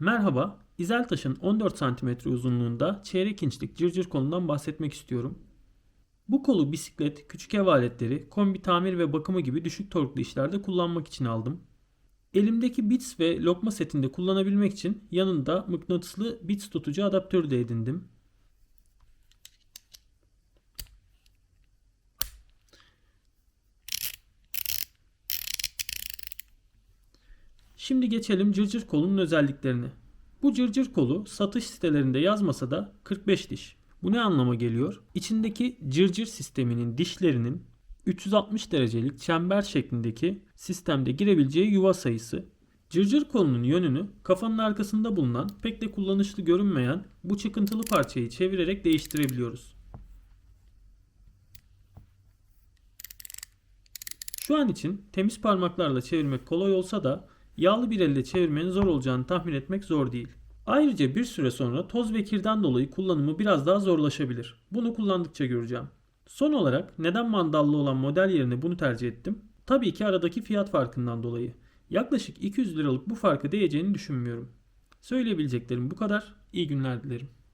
Merhaba, İzeltaş'ın 14 cm uzunluğunda çeyrek inçlik cırcır kolundan bahsetmek istiyorum. Bu kolu bisiklet, küçük ev aletleri, kombi tamir ve bakımı gibi düşük torklu işlerde kullanmak için aldım. Elimdeki bits ve lokma setinde kullanabilmek için yanında mıknatıslı bits tutucu adaptörü de edindim. Şimdi geçelim cırcır kolunun özelliklerine. Bu cırcır kolu satış sitelerinde yazmasa da 45 diş. Bu ne anlama geliyor? İçindeki cırcır sisteminin dişlerinin 360 derecelik çember şeklindeki sistemde girebileceği yuva sayısı. Cırcır kolunun yönünü kafanın arkasında bulunan pek de kullanışlı görünmeyen bu çıkıntılı parçayı çevirerek değiştirebiliyoruz. Şu an için temiz parmaklarla çevirmek kolay olsa da yağlı bir elle çevirmenin zor olacağını tahmin etmek zor değil. Ayrıca bir süre sonra toz ve kirden dolayı kullanımı biraz daha zorlaşabilir. Bunu kullandıkça göreceğim. Son olarak neden mandallı olan model yerine bunu tercih ettim? Tabii ki aradaki fiyat farkından dolayı. Yaklaşık 200 liralık bu farkı değeceğini düşünmüyorum. Söyleyebileceklerim bu kadar. İyi günler dilerim.